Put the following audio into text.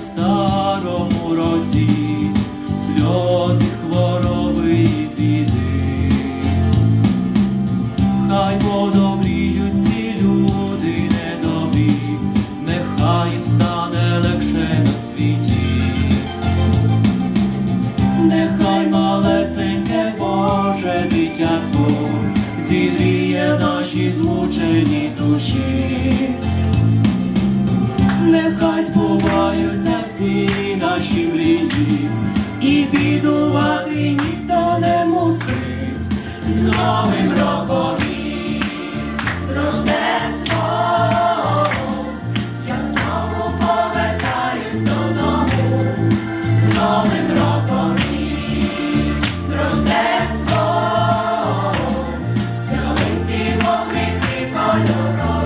старому році, сльози хвороби і біди, хай подобріють ці люди недобрі, нехай їм стане легше на світі, нехай малесеньке Боже дитятко, зігріє наші звучені душі. Нехай збуває всі наші мрії, і бідувати ніхто не мусить з нами.